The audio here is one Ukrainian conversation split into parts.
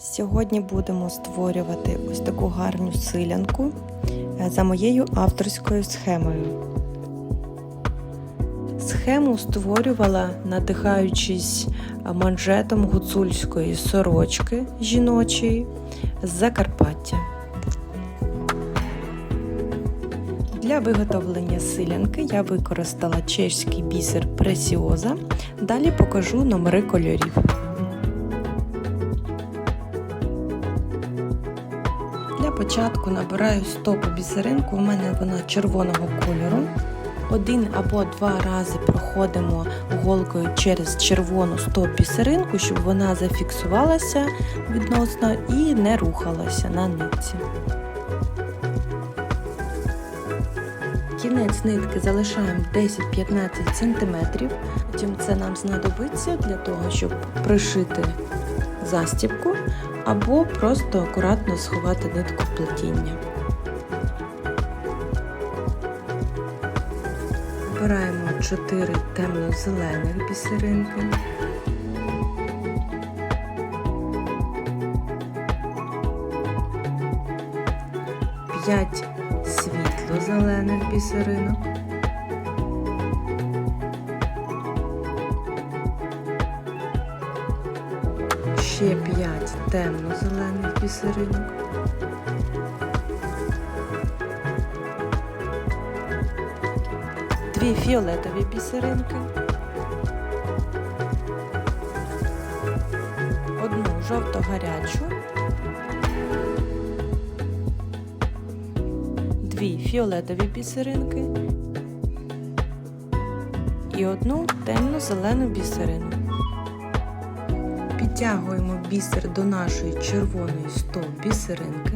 Сьогодні будемо створювати ось таку гарну силянку е, за моєю авторською схемою. Схему створювала, надихаючись манжетом гуцульської сорочки жіночої з Закарпаття. Для виготовлення силянки я використала чеський бісер Пресіоза. Далі покажу номери кольорів. Для початку набираю стопу бісеринку, у мене вона червоного кольору. Один або два рази проходимо голкою через червону стоп бісеринку, щоб вона зафіксувалася відносно і не рухалася на нитці. Кінець нитки залишаємо 10-15 см, потім це нам знадобиться для того, щоб пришити застібку або просто акуратно сховати нитку плетіння. Обираємо 4 темно-зелених бісеринки. П'ять світло-зелених бісеринок. Темно-зелених бісеринок. Дві фіолетові бісеринки. Одну жовто-гарячу. Дві фіолетові бісеринки. І одну темно-зелену бісерину. Підтягуємо бісер до нашої червоної стоп бісеринки.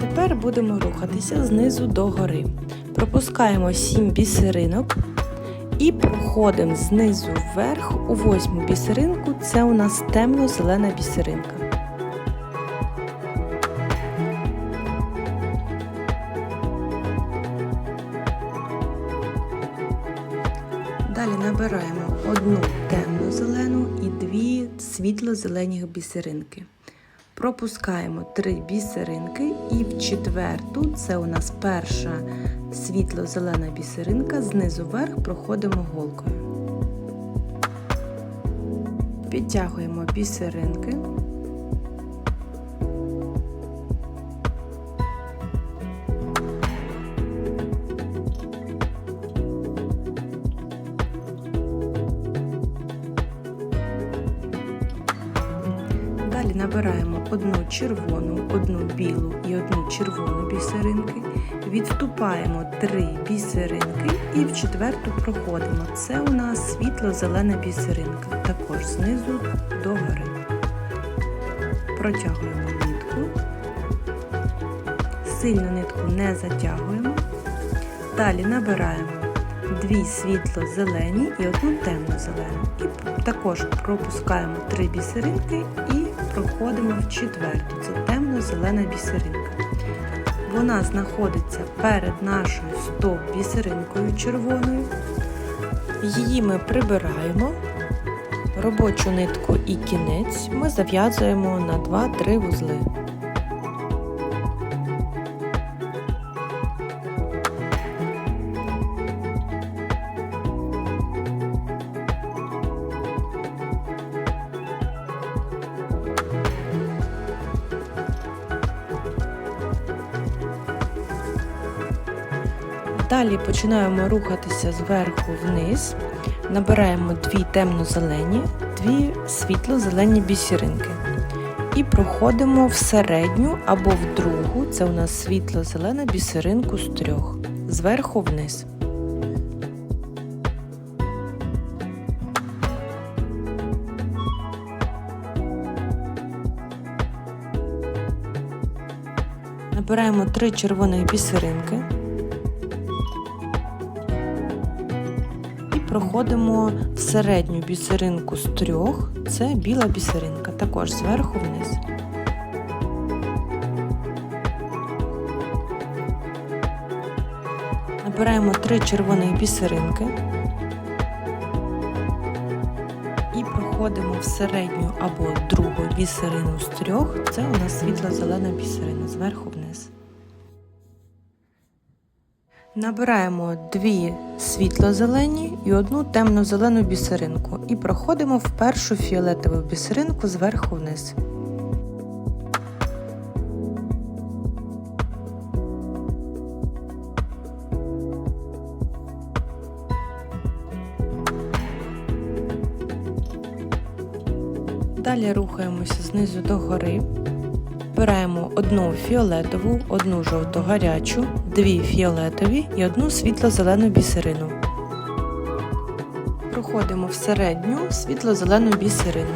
Тепер будемо рухатися знизу до гори. Пропускаємо 7 бісеринок і проходимо знизу вверх у восьму бісеринку. Це у нас темно-зелена бісеринка. Далі набираємо одну темно-зелену і дві світло-зелені бісеринки. Пропускаємо три бісеринки і в четверту, це у нас перша світло-зелена бісеринка, знизу вверх проходимо голкою. Підтягуємо бісеринки. Червону, одну білу і одну червону бісеринки, відступаємо три бісеринки і в четверту проходимо. Це у нас світло-зелена бісеринка, також знизу до гори. Протягуємо нитку, сильно нитку не затягуємо. Далі набираємо дві світло-зелені і одну темно-зелену. І також пропускаємо три бісеринки і проходимо в четверту. Це темно-зелена бісеринка. Вона знаходиться перед нашою стоп бісеринкою червоною. Її ми прибираємо. Робочу нитку і кінець ми зав'язуємо на 2-3 вузли. Далі починаємо рухатися зверху вниз, набираємо дві темно-зелені, дві світло-зелені бісеринки. І проходимо в середню або в другу, це у нас світло-зелена бісеринку з трьох, зверху вниз. Набираємо три червоних бісеринки. Проходимо в середню бісеринку з трьох, це біла бісеринка, також зверху вниз. Набираємо три червоних бісеринки. і Проходимо в середню або другу бісерину з трьох. Це у нас світло-зелена бісерина зверху Набираємо дві світло-зелені і одну темно-зелену бісеринку і проходимо в першу фіолетову бісеринку зверху вниз. Далі рухаємося знизу до гори. Беремо одну фіолетову, одну жовто-гарячу, дві фіолетові і одну світло-зелену бісерину. Проходимо в середню світло-зелену бісерину.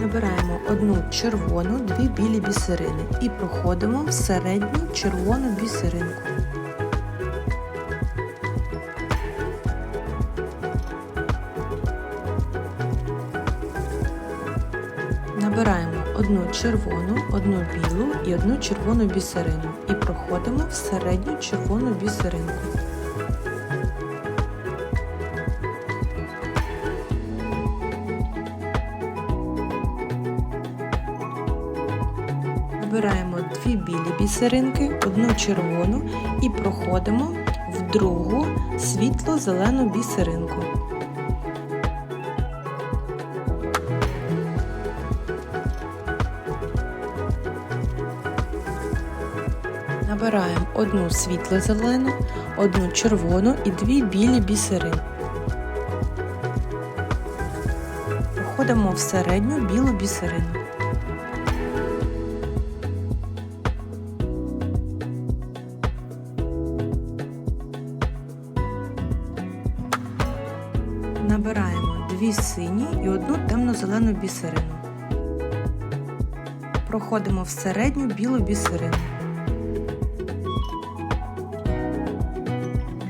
Набираємо одну червону, дві білі бісерини і проходимо в середню червону бісеринку. Червону, одну білу і одну червону бісерину і проходимо в середню червону бісеринку. Набираємо дві білі бісеринки, одну червону і проходимо в другу світло-зелену бісеринку. Одну світло-зелену, одну червону і дві білі бісерини. Проходимо в середню білу бісерину. Набираємо дві сині і одну темно-зелену бісерину. Проходимо в середню білу бісерину.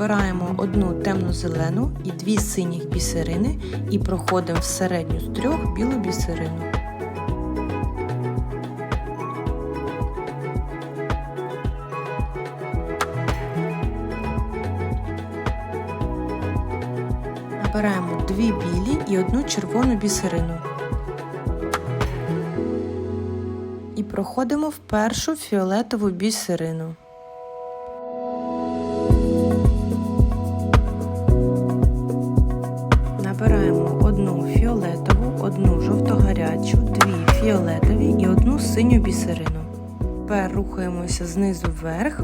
Бераємо одну темно-зелену і дві синіх бісерини і проходимо в середню з трьох білу бісерину. Набираємо дві білі і одну червону бісерину. І проходимо в першу фіолетову бісерину. Фіолетові і одну синю бісерину. Тепер рухаємося знизу вверх,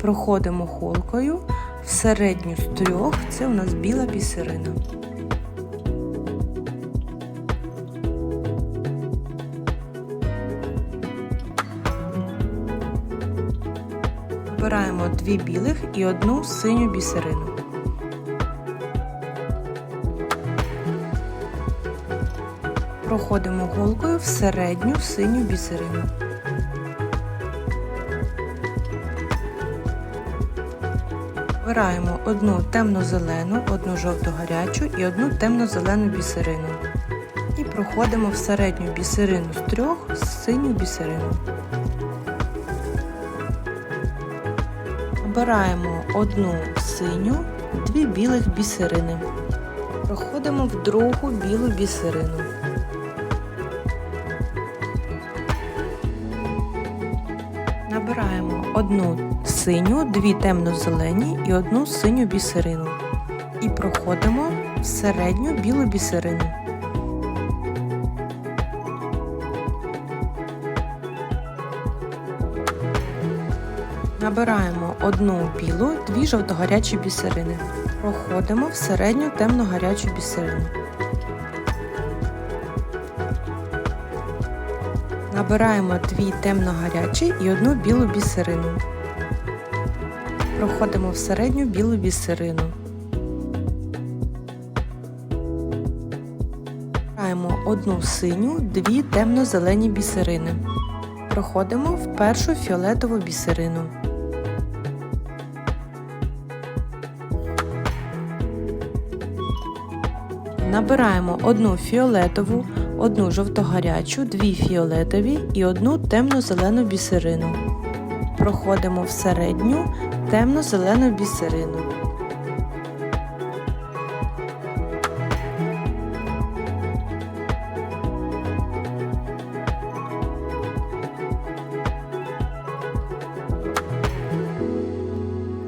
проходимо холкою в середню з трьох, це у нас біла бісерина. Набираємо дві білих і одну синю бісерину. Проходимо голкою в середню синю бісерину. Вибираємо одну темно-зелену, одну жовто-гарячу і одну темно-зелену бісерину. І проходимо в середню бісерину з трьох синю бісерину. Обираємо одну синю, дві білих бісерини. Проходимо в другу білу бісерину. Одну синю, дві темно-зелені і одну синю бісерину. І проходимо в середню білу бісерину. Набираємо одну білу, дві жовто-гарячі бісерини. Проходимо в середню темно-гарячу бісерину. Набираємо дві темно-гарячі і одну білу бісерину. Проходимо в середню білу бісерину. Набираємо одну синю, дві темно-зелені бісерини. Проходимо в першу фіолетову бісерину. Набираємо одну фіолетову, одну жовто-гарячу, дві фіолетові і одну темно-зелену бісерину. проходимо в середню темно-зелену бісерину.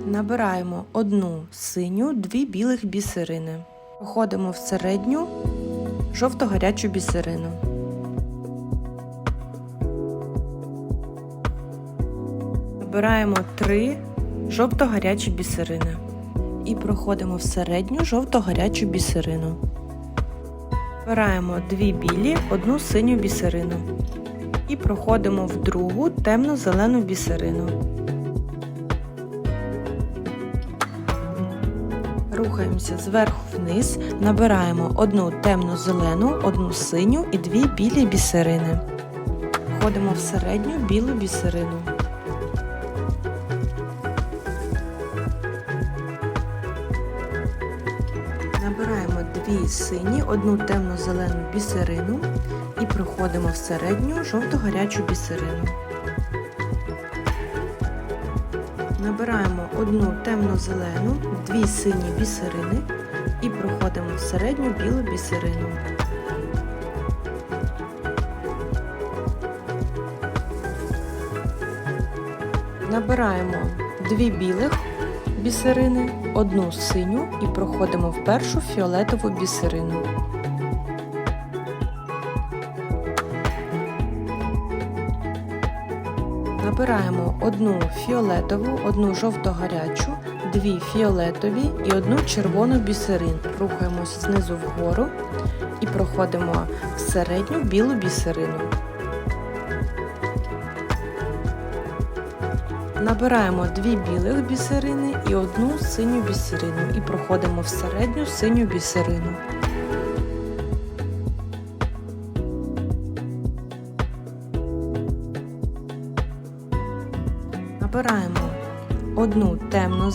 Набираємо одну синю, дві білих бісерини. Проходимо в середню жовто-гарячу бісерину. Набираємо три жовто-гарячі бісерини. І проходимо в середню жовто-гарячу бісерину. Набираємо дві білі, одну синю бісерину. І проходимо в другу темно-зелену бісерину. Рухаємося зверху вниз, набираємо одну темно-зелену, одну синю і дві білі бісерини. Входимо в середню білу бісерину. Набираємо дві сині, одну темно-зелену бісерину і проходимо в середню жовто-гарячу бісерину. Набираємо одну темно-зелену, дві сині бісерини і проходимо в середню білу бісерину. Набираємо дві білих бісерини, одну синю і проходимо в першу фіолетову бісерину. Набираємо одну фіолетову, одну жовто-гарячу, дві фіолетові і одну червону бісерин. Рухаємося знизу вгору і проходимо в середню білу бісерину. Набираємо дві білих бісерини і одну синю бісерину і проходимо в середню синю бісерину.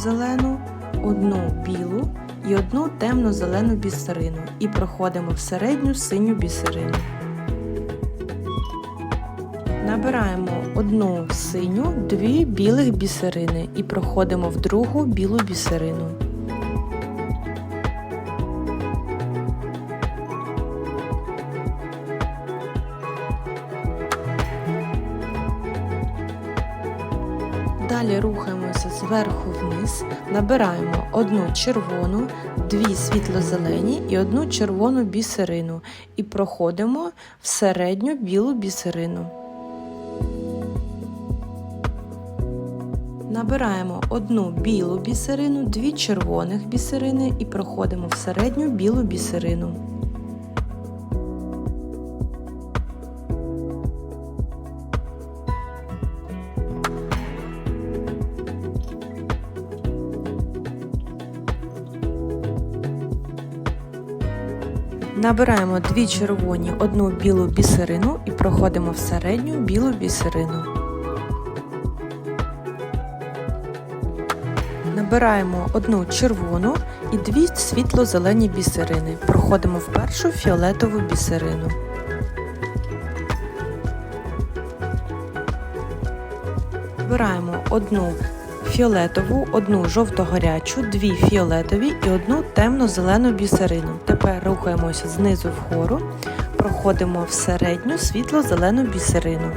Темно-зелену, одну білу і одну темно-зелену бісерину і проходимо в середню синю бісерину. Набираємо одну синю, дві білих бісерини і проходимо в другу білу бісерину. Далі рухаємося зверху вниз, набираємо одну червону, дві світло-зелені і одну червону бісерину і проходимо в середню білу бісерину. Набираємо одну білу бісерину, дві червоних бісерини і проходимо в середню білу бісерину. Набираємо дві червоні, одну білу бісерину і проходимо в середню білу бісерину. Набираємо одну червону і дві світло-зелені бісерини. Проходимо в першу фіолетову бісерину. Набираємо одну фіолетову, одну жовто-гарячу, дві фіолетові і одну темно-зелену бісерину. Тепер рухаємося знизу вгору, проходимо в середню світло-зелену бісерину.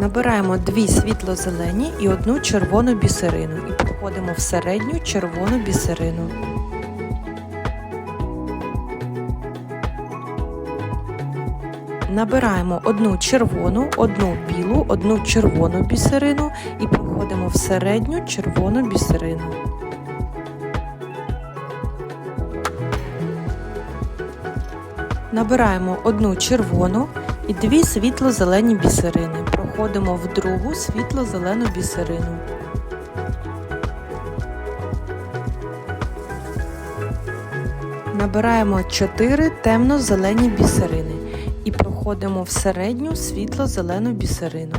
Набираємо дві світло-зелені і одну червону бісерину і проходимо в середню червону бісерину. Набираємо одну червону, одну білу, одну червону бісерину і проходимо в середню червону бісерину. Набираємо одну червону і дві світло-зелені бісерини. Проходимо в другу світло-зелену бісерину. Набираємо 4 темно-зелені бісерини і проходимо в середню світло-зелену бісерину.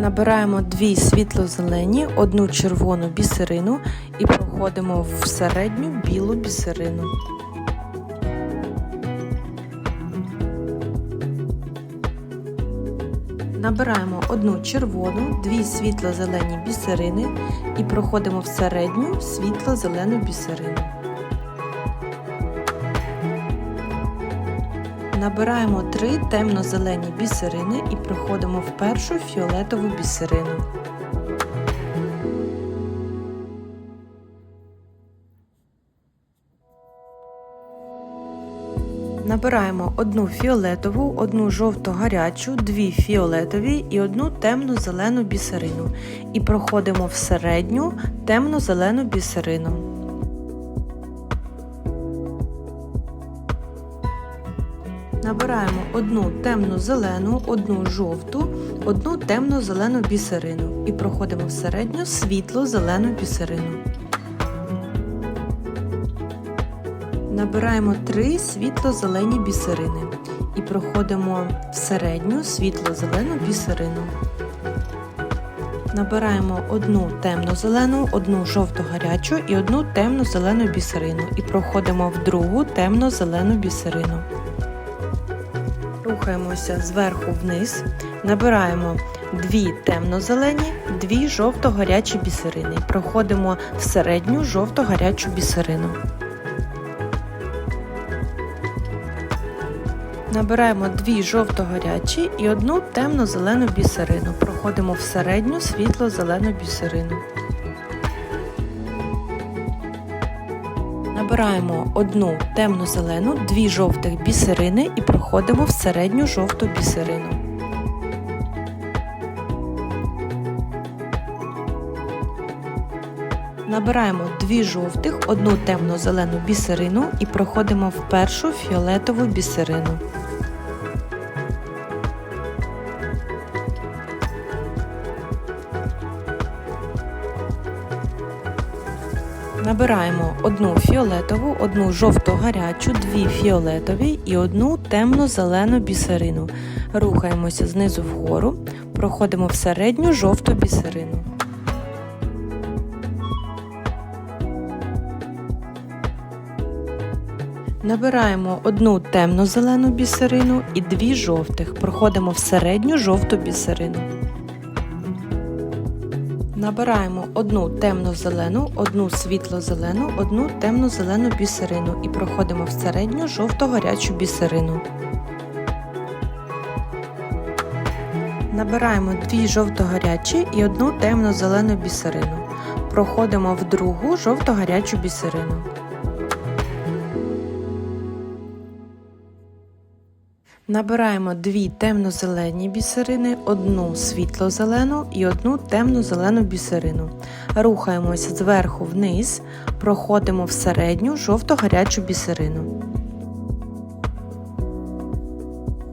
Набираємо дві світло-зелені, одну червону бісерину і проходимо в середню білу бісерину. Набираємо одну червону, дві світло-зелені бісерини і проходимо в середню світло-зелену бісерину. Набираємо три темно-зелені бісерини і проходимо в першу фіолетову бісерину. Набираємо одну фіолетову, одну жовто-гарячу, дві фіолетові і одну темно-зелену бісерину. І проходимо в середню темно-зелену бісерину. Набираємо одну темно-зелену, одну жовту, одну темно-зелену бісерину і проходимо в середню світло-зелену бісерину. Набираємо три світло-зелені бісерини і проходимо в середню світло-зелену бісерину. Набираємо одну темно-зелену, одну жовто-гарячу і одну темно-зелену бісерину і проходимо в другу темно-зелену бісерину. Рухаємося зверху вниз, набираємо дві темно-зелені, дві жовто-гарячі бісерини. Проходимо в середню жовто-гарячу бісерину. Набираємо дві жовто-гарячі і одну темно-зелену бісерину. Проходимо в середню світло-зелену бісерину. Набираємо одну темно-зелену, дві жовтих бісерини і проходимо в середню жовту бісерину. Набираємо дві жовтих, одну темно-зелену бісерину і проходимо в першу фіолетову бісерину. Набираємо одну фіолетову, одну жовто-гарячу, дві фіолетові і одну темно-зелену бісерину. Рухаємося знизу вгору, проходимо в середню жовту бісерину. Набираємо одну темно-зелену бісерину і дві жовтих. Проходимо в середню жовту бісерину. Набираємо одну темно-зелену, одну світло-зелену, одну темно-зелену бісерину і проходимо в середню жовто-гарячу бісерину. Набираємо дві жовто-гарячі і одну темно-зелену бісерину. Проходимо в другу жовто-гарячу бісерину. Набираємо дві темно-зелені бісерини, одну світло-зелену і одну темно-зелену бісерину. Рухаємося зверху вниз, проходимо в середню жовто-гарячу бісерину.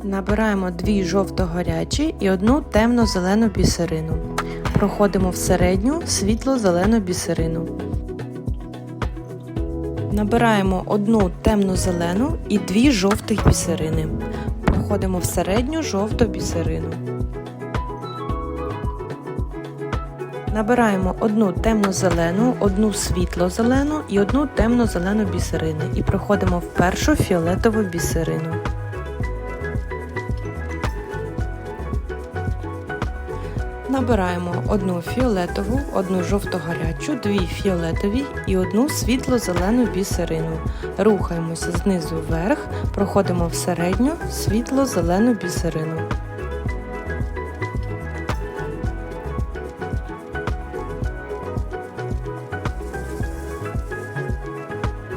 Набираємо дві жовто-гарячі і одну темно-зелену бісерину. Проходимо в середню світло-зелену бісерину. Набираємо одну темно-зелену і дві жовтих бісерини. Проходимо в середню жовту бісерину. Набираємо одну темно-зелену, одну світло-зелену і одну темно-зелену бісерину і проходимо в першу фіолетову бісерину. Набираємо одну фіолетову, одну жовто-гарячу, дві фіолетові і одну світло-зелену бісерину. Рухаємося знизу вверх, проходимо в середню світло-зелену бісерину.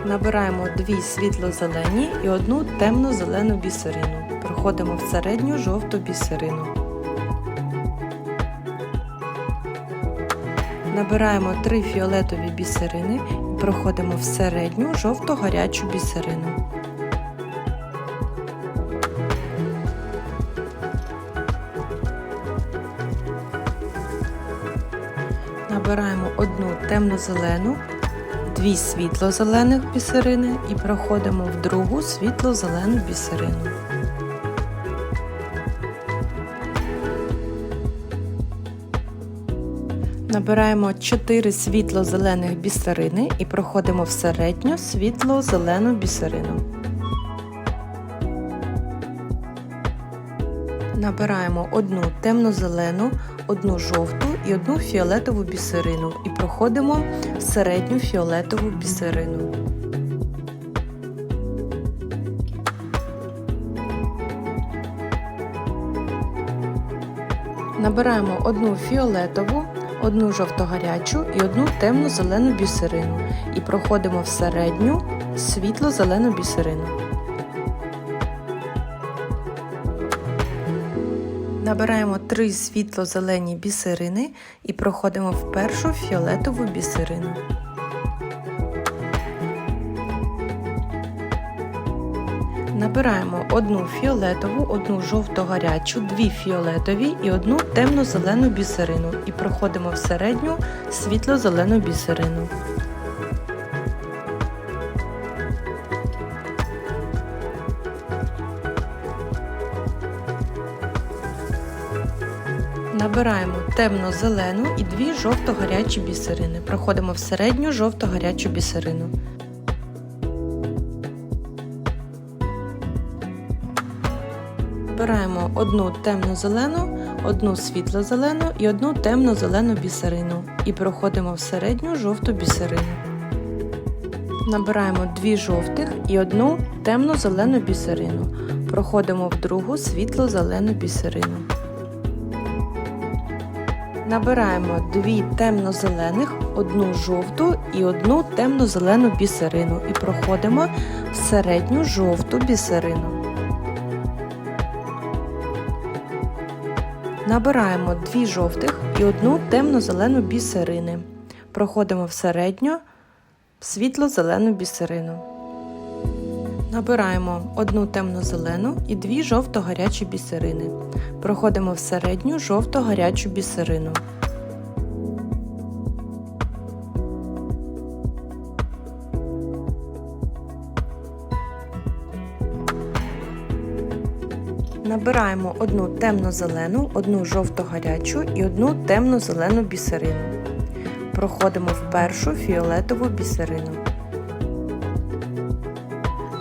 Набираємо дві світло-зелені і одну темно-зелену бісерину. Проходимо в середню жовту бісерину. Набираємо три фіолетові бісерини і проходимо в середню жовто-гарячу бісерину. Набираємо одну темно-зелену, дві світло-зелених бісерини і проходимо в другу світло-зелену бісерину. Набираємо 4 світло-зелених бісерини і проходимо в середню світло-зелену бісерину. Набираємо одну темно-зелену, одну жовту і одну фіолетову бісерину і проходимо в середню фіолетову бісерину. Набираємо одну фіолетову, одну жовто-гарячу і одну темну зелену бісерину і проходимо в середню світло-зелену бісерину. Набираємо три світло-зелені бісерини і проходимо в першу фіолетову бісерину. Набираємо одну фіолетову, одну жовто-гарячу, дві фіолетові і одну темно-зелену бісерину і проходимо в середню світло-зелену бісерину. Набираємо темно-зелену і дві жовто-гарячі бісерини. Проходимо в середню жовто-гарячу бісерину. Набираємо одну темно-зелену, одну світло-зелену і одну темно-зелену бісерину і проходимо в середню жовту бісерину. Набираємо дві жовтих і одну темно-зелену бісерину. Проходимо в другу світло-зелену бісерину. Набираємо дві темно-зелених, одну жовту і одну темно-зелену бісерину і проходимо в середню жовту бісерину. Набираємо дві жовтих і одну темно-зелену бісерини. Проходимо в середню світло-зелену бісерину. Набираємо одну темно-зелену і дві жовто-гарячі бісерини. Проходимо в середню жовто-гарячу бісерину. Набираємо одну темно-зелену, одну жовто-гарячу і одну темно-зелену бісерину. Проходимо в першу фіолетову бісерину.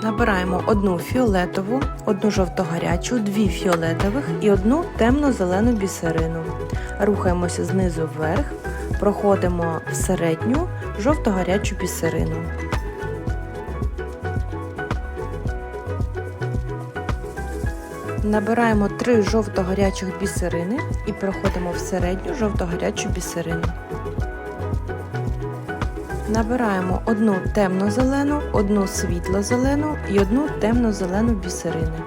Набираємо одну фіолетову, одну жовто-гарячу, дві фіолетових і одну темно-зелену бісерину. Рухаємося знизу вверх, проходимо в середню жовто-гарячу бісерину. Набираємо 3 жовто-гарячих бісерини і проходимо в середню жовто-гарячу бісерину. Набираємо одну темно-зелену, одну світло-зелену і одну темно-зелену бісерину.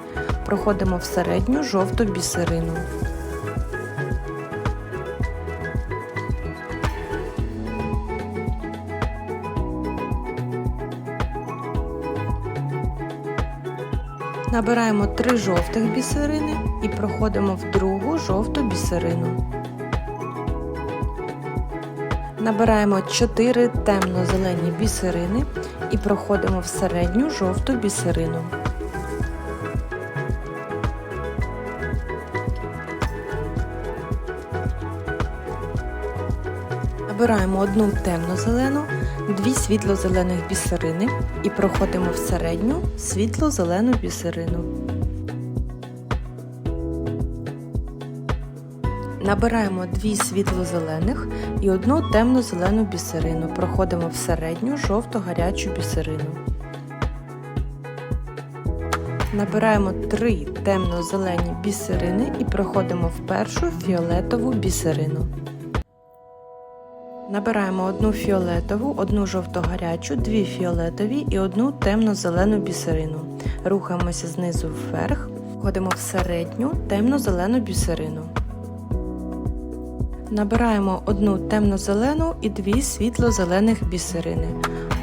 Проходимо в середню жовту бісерину. Набираємо три жовтих бісерини і проходимо в другу жовту бісерину. Набираємо 4 темно-зелені бісерини і проходимо в середню жовту бісерину. Набираємо одну темно-зелену, дві світло-зелених бісерини і проходимо в середню світло-зелену бісерину. Набираємо дві світло-зелених і одну темно-зелену бісерину. Проходимо в середню жовто-гарячу бісерину. Набираємо три темно-зелені бісерини і проходимо в першу фіолетову бісерину. Набираємо одну фіолетову, одну жовто-гарячу, дві фіолетові і одну темно-зелену бісерину. Рухаємося знизу вверх, входимо в середню темно-зелену бісерину. Набираємо одну темно-зелену і дві світло-зелених бісерини.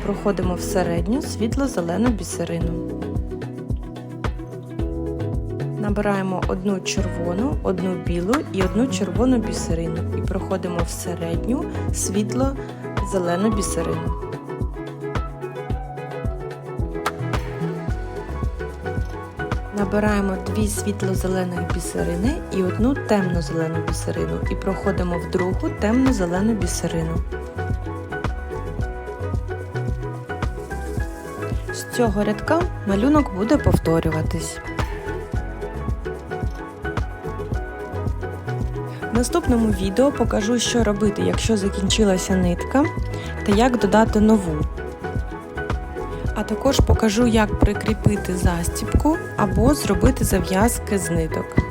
Проходимо в середню світло-зелену бісерину. Набираємо одну червону, одну білу і одну червону бісерину і проходимо в середню світло-зелену бісерину. Набираємо дві світло-зелених бісерини і одну темно-зелену бісерину і проходимо в другу темно-зелену бісерину. З цього рядка малюнок буде повторюватись. Наступному відео покажу, що робити, якщо закінчилася нитка, та як додати нову. А також покажу, як прикріпити застібку або зробити зав'язки з ниток.